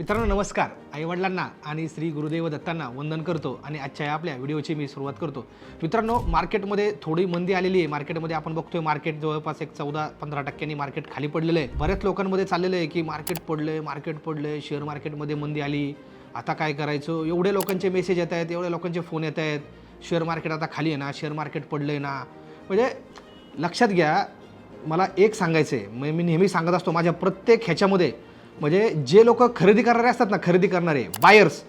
मित्रांनो नमस्कार. आईवडिलांना आणि श्री गुरुदेव दत्तांना वंदन करतो आणि आजच्या या आपल्या व्हिडिओची मी सुरुवात करतो. मित्रांनो मार्केटमध्ये थोडी मंदी आलेली आहे. मार्केटमध्ये आपण बघतोय मार्केट जवळपास एक चौदा पंधरा टक्क्यांनी मार्केट खाली पडलेलं आहे. बऱ्याच लोकांमध्ये चाललेलं आहे की मार्केट पडलंय मार्केट पडलंय शेअर मार्केटमध्ये मंदी आली. आता काय करायचं? एवढे लोकांचे मेसेज येत आहेत एवढ्या लोकांचे फोन येत आहेत. शेअर मार्केट आता खाली आहे ना शेअर मार्केट पडलं आहे ना. म्हणजे लक्षात घ्या मला एक सांगायचं आहे म्हणजे मी नेहमी सांगत असतो माझ्या प्रत्येक ह्याच्यामध्ये म्हणजे जे लोक खरेदी करणारे असतात ना खरेदी करणारे बायर्स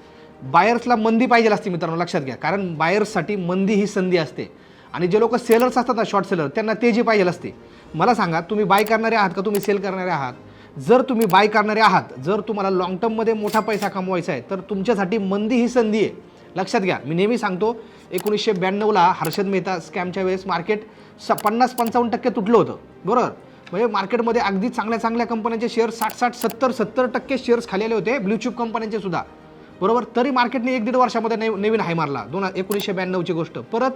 बायर्सला मंदी पाहिजे असते मित्रांनो लक्षात घ्या. कारण बायर्ससाठी मंदी ही संधी असते. आणि जे लोक सेलर्स असतात ना शॉर्ट सेलर त्यांना तेजी पाहिजे असते. मला सांगा तुम्ही बाय करणारे आहात का तुम्ही सेल करणारे आहात? जर तुम्ही बाय करणारे आहात जर तुम्हाला लॉंग टर्ममध्ये मोठा पैसा कमवायचा आहे तर तुमच्यासाठी मंदी ही संधी आहे. लक्षात घ्या. मी नेहमी सांगतो एकोणीसशे ब्याण्णवला हर्षद मेहता स्कॅमच्या वेळेस मार्केट स पन्नास पंचावन्न टक्के तुटलं होतं. बरोबर? म्हणजे मार्केटमध्ये अगदी चांगल्या चांगल्या कंपन्यांचे शेअर साठ साठ सत्तर सत्तर टक्के शेअर्स खालेले होते. ब्लूचिप कंपन्यांचे सुद्धा. बरोबर? तरी मार्केटने एक दीड वर्षामध्ये नव नवीन हाय मारला. दोन एकोणीसशे ब्याण्णवची गोष्ट. परत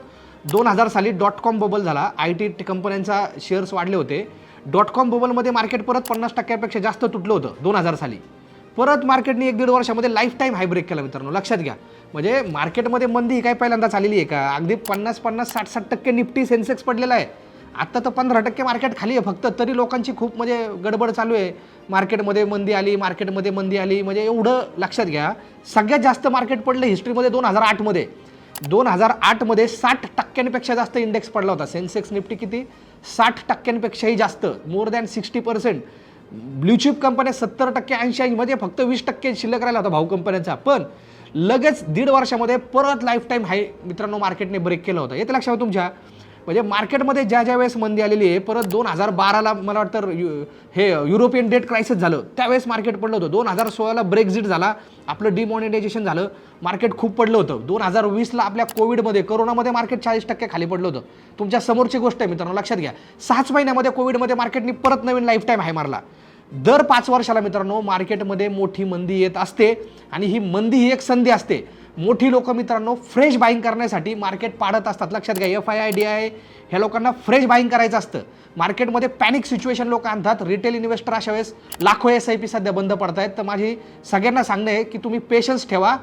दोन हजार साली डॉट कॉम बबल झाला. आय टी कंपन्यांचा शेअर्स वाढले होते. डॉट कॉम बबलमध्ये मार्केट परत पन्नास टक्क्यापेक्षा जास्त तुटलं होतं दोन हजार साली. परत मार्केटने एक दीड वर्षामध्ये लाईफ टाईम हाय ब्रेक केला मित्रांनो. लक्षात घ्या. म्हणजे मार्केटमध्ये मंदी ही काय पहिल्यांदा आलेली आहे का? अगदी पन्नास पन्नास साठ साठ टक्के निफ्टी सेन्सेक्स पडलेला आहे. आत्ता तर पंधरा टक्के मार्केट खाली आहे फक्त. तरी लोकांची खूप म्हणजे गडबड चालू आहे. मार्केटमध्ये मंदी आली मार्केटमध्ये मंदी आली. म्हणजे एवढं लक्षात घ्या. सगळ्यात जास्त मार्केट पडलं हिस्ट्रीमध्ये दोन हजार आठमध्ये. दोन हजार आठमध्ये साठ टक्क्यांपेक्षा जास्त इंडेक्स पडला होता. सेन्सेक्स निफ्टी किती? साठ टक्क्यांपेक्षाही जास्त. More than sixty percent blue chip कंपन्या सत्तर टक्के ऐंशी ऐंशी म्हणजे फक्त वीस टक्के शिल्लक राहिला होता भाऊ कंपन्यांचा पण लगेच दीड वर्षामध्ये परत लाईफ टाईम हाय मित्रांनो मार्केटने ब्रेक केलं होतं. येते लक्षात हो तुमच्या? म्हणजे मार्केटमध्ये ज्या ज्या वेळेस मंदी आलेली आहे परत दोन हजार बाराला मला वाटतं यु- हे युरोपियन डेट क्रायसिस झालं त्यावेळेस मार्केट पडलं होतं. दोन हजार सोळाला ब्रेक्झिट झाला आपलं डिमॉनिटायझेशन झालं मार्केट खूप पडलं होतं. दोन हजार वीसला आपल्या कोविडमध्ये कोरोनामध्ये मार्केट चाळीस टक्के खाली पडलं होतं. तुमच्या समोरची गोष्ट आहे मित्रांनो लक्षात घ्या. सहाच महिन्यामध्ये कोविडमध्ये मार्केटनी परत नवीन लाईफ टाईम मारला. दर पाच वर्षाला मित्रांनो मार्केटमध्ये मोठी मंदी येत असते आणि ही मंदी ही एक संधी असते. मोठी लोक मित्रांनो फ्रेश बाईंग करण्यासाठी मार्केट पाडत असतात. लक्षात घ्या F I I D I ह्या लोकांना फ्रेश बाईंग करायचं असतं. मार्केटमध्ये पॅनिक सिच्युएशन लोक आणतात. रिटेल इन्व्हेस्टर अशा वेळेस लाखो एस आय पी सध्या बंद पडत आहेत. तर माझी सगळ्यांना सांगणं आहे की तुम्ही पेशन्स ठेवा.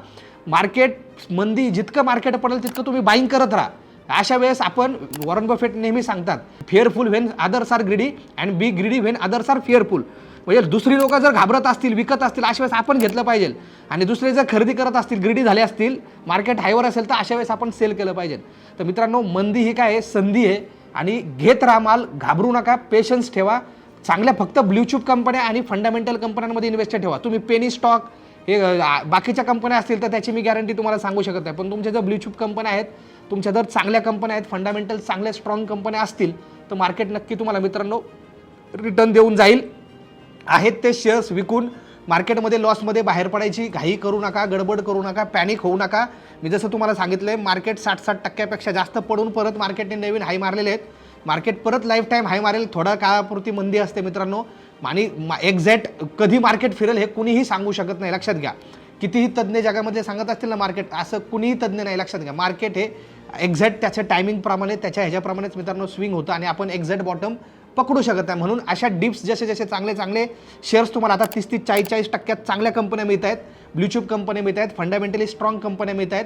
मार्केट मंदी जितकं मार्केट पडेल तितकं तुम्ही बाईंग करत राहा. अशा वेळेस आपण वॉरन बफेट नेहमी सांगतात fearful when others are greedy and be greedy when others are fearful म्हणजे दुसरी लोक जर घाबरत असतील विकत असतील अशा वेळेस आपण घेतलं पाहिजे. आणि दुसरे जर खरेदी करत असतील ग्रीडी झाले असतील मार्केट हायवर असेल तर अशा वेळेस आपण सेल केलं पाहिजे. तर मित्रांनो मंदी ही काय आहे? संधी आहे. आणि घेत राहा माल घाबरू नका पेशन्स ठेवा. चांगल्या फक्त ब्ल्यूचूप कंपन्या आणि फंडामेंटल कंपन्यांमध्ये इन्व्हेस्ट ठेवा. तुम्ही पेनी स्टॉक हे बाकीच्या कंपन्या असतील तर त्याची मी गॅरंटी तुम्हाला सांगू शकत नाही. पण तुमच्या ज्या ब्ल्यूचूप कंपन्या आहेत तुमच्या जर चांगल्या कंपन्या आहेत फंडामेंटल चांगल्या स्ट्रॉंग कंपन्या असतील तर मार्केट नक्की तुम्हाला मित्रांनो रिटर्न देऊन जाईल. आहेत ते शेअर्स विकून मार्केटमध्ये लॉसमध्ये बाहेर पडायची घाई करू नका गडबड करू नका पॅनिक होऊ नका. मी जसं तुम्हाला सांगितलं आहे मार्केट साठ साठ टक्क्यापेक्षा जास्त पडून परत मार्केटने नवीन हाय मारलेले आहेत. मार्केट परत लाईफ टाईम हाय मारेल थोड्या काळापुरती मंदी असते मित्रांनो. आणि एक्झॅक्ट कधी मार्केट फिरेल हे कुणीही सांगू शकत नाही लक्षात घ्या. कितीही तज्ज्ञ जगामध्ये सांगत असतील ना मार्केट असं कुणीही तज्ज्ञ नाही. लक्षात घ्या मार्केट हे एक्झॅक्ट त्याच्या टायमिंगप्रमाणे त्याच्या ह्याच्याप्रमाणेच मित्रांनो स्विंग होतं आणि आपण एक्झॅक्ट बॉटम पकडू शकत नाही. म्हणून अशा डिप्स जसे जसे चांगले चांगले शेअर्स तुम्हाला आता तीस तीस चाळीस चाळीस टक्क्यात चांगल्या कंपन्या मिळत आहेत. ब्ल्यूच्यूब कंपन्या मिळत आहेत. फंडामेंटली स्ट्रॉंग कंपन्या मिळत आहेत.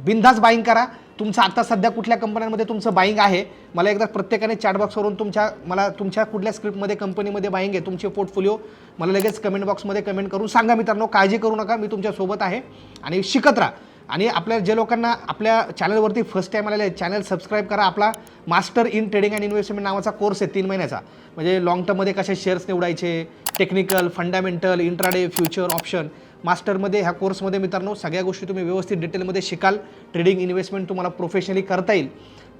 बिंदास बाईंग करा. तुमचं आता सध्या कुठल्या कंपन्यांमध्ये तुमचं बाईंग आहे? मला एकदा प्रत्येकाने चॅटबॉक्सवरून तुमच्या मला तुमच्या कुठल्या स्क्रिप्टमध्ये कंपनीमध्ये बाईंग आहे तुमचे पोर्टफोलिओ मला लगेच कमेंट बॉक्समध्ये कमेंट करून सांगा मित्रांनो. काळजी करू नका. मी तुमच्यासोबत आहे. आणि शिकत राहा. आणि आपल्या जे लोकांना आपल्या चॅनलवरती फर्स्ट टाईम आलेले चॅनल सबस्क्राईब करा आपला. Master in trading and investment नावाचा कोर्स आहे तीन महिन्याचा. म्हणजे लाँग टर्ममध्ये कसे शेअर्स निवडायचे technical fundamental intraday future option मास्टरमध्ये ह्या कोर्समध्ये मित्रांनो सगळ्या गोष्टी तुम्ही व्यवस्थित डिटेलमध्ये शिकाल. ट्रेडिंग इन्व्हेस्टमेंट तुम्हाला प्रोफेशनली करता येईल.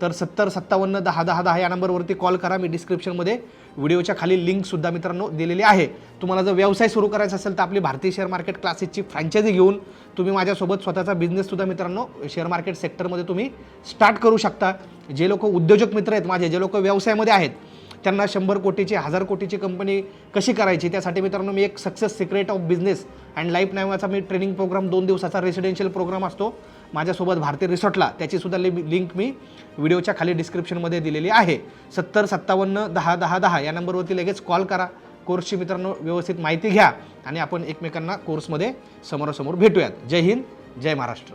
तर सत्तर सत्तावन्न दहा दहा दहा या नंबरवरती कॉल करा. मी डिस्क्रिप्शनमध्ये व्हिडिओच्या खाली लिंकसुद्धा मित्रांनो दिलेली आहे. तुम्हाला जर व्यवसाय सुरू करायचा असेल तर आपली भारतीय शेअर मार्केट क्लासेसची फ्रँचायझी घेऊन तुम्ही माझ्यासोबत स्वतःचा बिझनेससुद्धा मित्रांनो शेअर मार्केट सेक्टरमध्ये तुम्ही स्टार्ट करू शकता. जे लोक उद्योजक मित्र आहेत माझे जे लोक व्यवसायामध्ये आहेत त्यांना शंभर कोटीची हजार कोटीची कंपनी कशी करायची त्यासाठी मित्रांनो मी एक success secret of business and life नावाचा मी ट्रेनिंग प्रोग्राम दोन दिवसाचा रेसिडेन्शियल प्रोग्राम असतो. माझ्यासोबत भारतीय रिसॉर्टला त्याचीसुद्धा लि लिंक मी व्हिडिओच्या खाली डिस्क्रिप्शनमध्ये दिलेली आहे. सत्तर सत्तावन्न दहा दहा दहा या नंबरवरती लगेच कॉल करा. कोर्सची मित्रांनो व्यवस्थित माहिती घ्या आणि आपण एकमेकांना कोर्समध्ये समोरासमोर भेटूयात. जय हिंद जय महाराष्ट्र.